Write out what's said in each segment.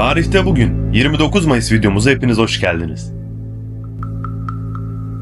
Tarihte bugün 29 Mayıs videomuza hepiniz hoş geldiniz.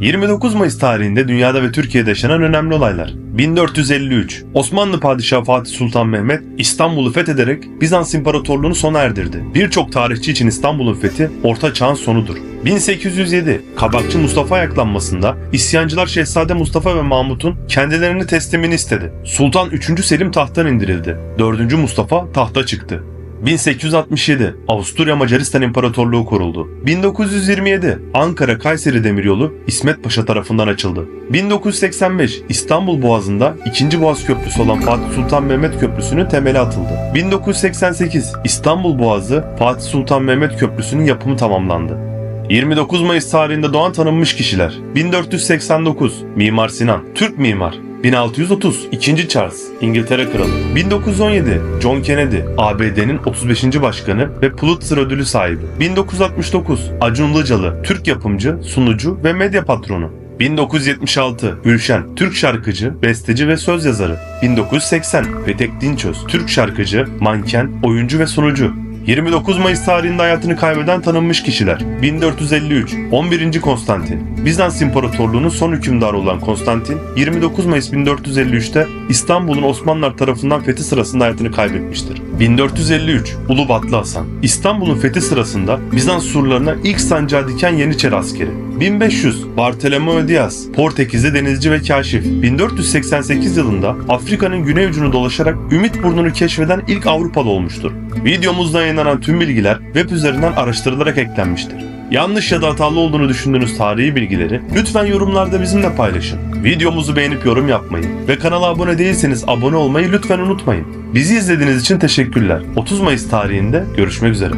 29 Mayıs tarihinde dünyada ve Türkiye'de yaşanan önemli olaylar. 1453 Osmanlı Padişahı Fatih Sultan Mehmet İstanbul'u fethederek Bizans İmparatorluğu'nu sona erdirdi. Birçok tarihçi için İstanbul'un fethi Orta Çağ'ın sonudur. 1807 Kabakçı Mustafa ayaklanmasında isyancılar Şehzade Mustafa ve Mahmut'un kendilerini teslimini istedi. Sultan 3. Selim tahttan indirildi. 4. Mustafa tahta çıktı. 1867 Avusturya Macaristan İmparatorluğu kuruldu. 1927 Ankara Kayseri Demiryolu İsmet Paşa tarafından açıldı. 1985 İstanbul Boğazı'nda 2. Boğaz Köprüsü olan Fatih Sultan Mehmet Köprüsü'nün temeli atıldı. 1988 İstanbul Boğazı Fatih Sultan Mehmet Köprüsü'nün yapımı tamamlandı. 29 Mayıs tarihinde doğan tanınmış kişiler. 1489 Mimar Sinan, Türk mimar. 1630 2. Charles, İngiltere Kralı. 1917 John Kennedy, ABD'nin 35. başkanı ve Pulitzer ödülü sahibi. 1969 Acun Ilıcalı, Türk yapımcı, sunucu ve medya patronu. 1976 Gülşen, Türk şarkıcı, besteci ve söz yazarı. 1980 Petek Dinçöz, Türk şarkıcı, manken, oyuncu ve sunucu. 29 Mayıs tarihinde hayatını kaybeden tanınmış kişiler. 1453 11. Konstantin Bizans İmparatorluğu'nun son hükümdarı olan Konstantin 29 Mayıs 1453'te İstanbul'un Osmanlılar tarafından fethi sırasında hayatını kaybetmiştir. 1453 Ulubatlı Hasan İstanbul'un fethi sırasında Bizans surlarına ilk sancağı diken Yeniçeri askeri. 1500 Bartolomeo Diaz Portekizli denizci ve kaşif. 1488 yılında Afrika'nın güney ucunu dolaşarak Ümit Burnu'nu keşfeden ilk Avrupalı olmuştur. Videomuzda yayınlanan tüm bilgiler web üzerinden araştırılarak eklenmiştir. Yanlış ya da hatalı olduğunu düşündüğünüz tarihi bilgileri lütfen yorumlarda bizimle paylaşın. Videomuzu beğenip yorum yapmayı ve kanala abone değilseniz abone olmayı lütfen unutmayın. Bizi izlediğiniz için teşekkürler. 30 Mayıs tarihinde görüşmek üzere.